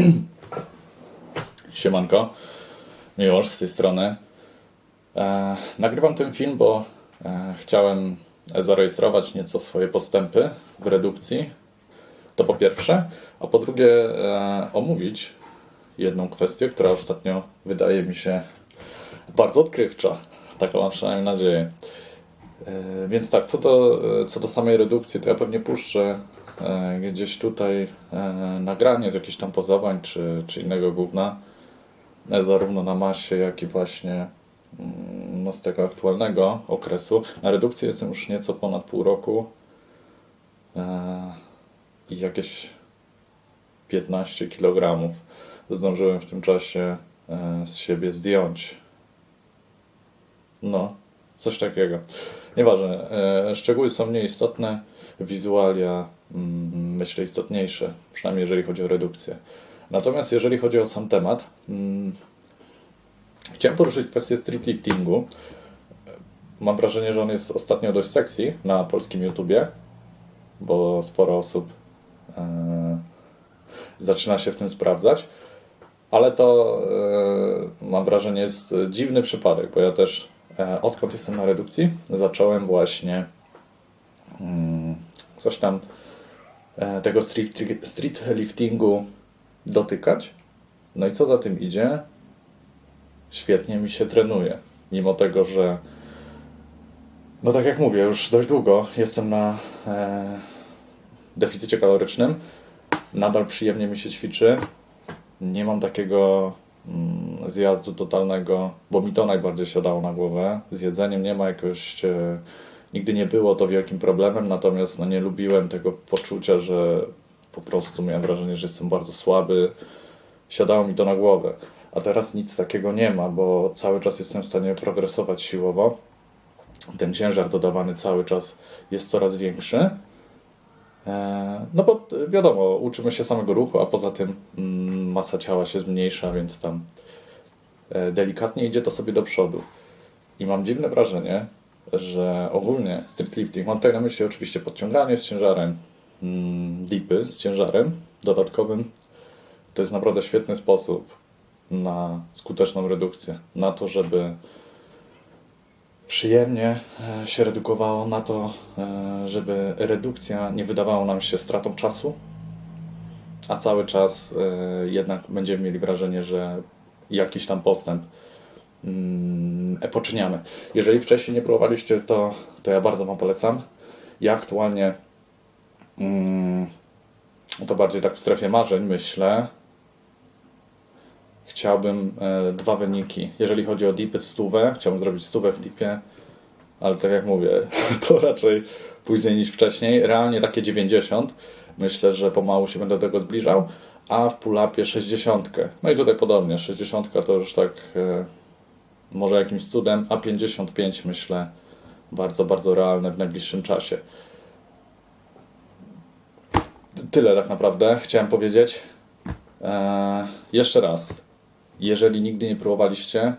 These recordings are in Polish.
Siemanko, Miłosz z tej strony. E, nagrywam ten film, bo e, chciałem zarejestrować nieco swoje postępy w redukcji. To po pierwsze, a po drugie e, omówić jedną kwestię, która ostatnio wydaje mi się bardzo odkrywcza. Taką mam przynajmniej nadzieję. E, Więc tak, co do, co do samej redukcji, to ja pewnie puszczę e, gdzieś tutaj e, nagranie z jakichś tam pozowań czy, czy innego gówna, e, zarówno na masie, jak i właśnie mm, no, z tego aktualnego okresu. Na redukcji jestem już nieco ponad pół roku e, i jakieś 15 kg zdążyłem w tym czasie e, z siebie zdjąć. No, coś takiego. Nieważne, e, szczegóły są nieistotne, wizualia mm, myślę istotniejsze, przynajmniej jeżeli chodzi o redukcję. Natomiast jeżeli chodzi o sam temat, mm, chciałem poruszyć kwestię streetliftingu. Mam wrażenie, że on jest ostatnio dość sexy na polskim YouTubie, bo sporo osób e, zaczyna się w tym sprawdzać. Ale to e, mam wrażenie jest dziwny przypadek, bo ja też e, odkąd jestem na redukcji, zacząłem właśnie mm, coś tam tego street, street liftingu dotykać. No i co za tym idzie? Świetnie mi się trenuje. Mimo tego, że no tak jak mówię, już dość długo jestem na e, deficycie kalorycznym. Nadal przyjemnie mi się ćwiczy. Nie mam takiego mm, zjazdu totalnego, bo mi to najbardziej siadało na głowę. Z jedzeniem nie ma jakoś. E, nigdy nie było to wielkim problemem, natomiast no, nie lubiłem tego poczucia, że po prostu miałem wrażenie, że jestem bardzo słaby. Siadało mi to na głowę. A teraz nic takiego nie ma, bo cały czas jestem w stanie progresować siłowo. Ten ciężar dodawany cały czas jest coraz większy. E, No bo e, wiadomo, uczymy się samego ruchu, a poza tym mm, masa ciała się zmniejsza, więc tam e, delikatnie idzie to sobie do przodu. I mam dziwne wrażenie, że ogólnie streetlifting, mam tutaj na myśli oczywiście podciąganie z ciężarem, mm, dipy z ciężarem dodatkowym, to jest naprawdę świetny sposób na skuteczną redukcję, na to, żeby przyjemnie e, się redukowało na to, e, żeby redukcja nie wydawała nam się stratą czasu, a cały czas e, jednak będziemy mieli wrażenie, że jakiś tam postęp mm, poczyniamy. Jeżeli wcześniej nie próbowaliście, to, to ja bardzo Wam polecam. Ja aktualnie mm, to bardziej tak w strefie marzeń myślę, chciałbym e, dwa wyniki. Jeżeli chodzi o dipy stówę, chciałbym zrobić stówę w dipie, ale tak jak mówię, to raczej później niż wcześniej. Realnie takie 90. Myślę, że pomału się będę do tego zbliżał, a w pull-upie 60. No i tutaj podobnie, 60 to już tak e, może jakimś cudem, a 55 myślę bardzo, bardzo realne w najbliższym czasie. Tyle tak naprawdę chciałem powiedzieć. Eee, jeszcze raz, jeżeli nigdy nie próbowaliście,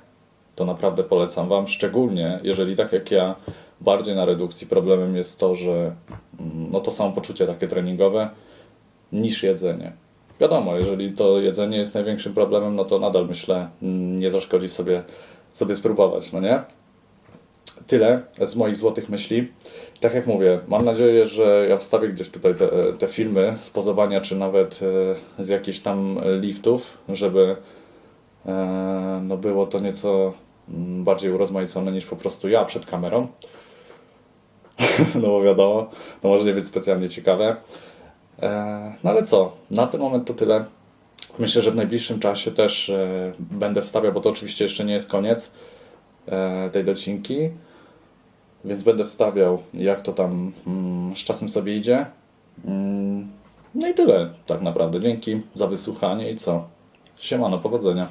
to naprawdę polecam Wam, szczególnie jeżeli tak jak ja, bardziej na redukcji problemem jest to, że mm, no to samo poczucie takie treningowe niż jedzenie. Wiadomo, jeżeli to jedzenie jest największym problemem, no to nadal myślę, nie zaszkodzi sobie, sobie spróbować, no nie? Tyle z moich złotych myśli. Tak jak mówię, mam nadzieję, że ja wstawię gdzieś tutaj te, te filmy z pozowania, czy nawet e, z jakichś tam liftów, żeby e, no było to nieco mm, bardziej urozmaicone niż po prostu ja przed kamerą. no bo wiadomo, to może nie być specjalnie ciekawe. E, no ale co, na ten moment to tyle. Myślę, że w najbliższym czasie też e, będę wstawiał, bo to oczywiście jeszcze nie jest koniec e, tej docinki, więc będę wstawiał, jak to tam mm, z czasem sobie idzie. Mm, no i tyle tak naprawdę. Dzięki za wysłuchanie i co? Siemano, powodzenia.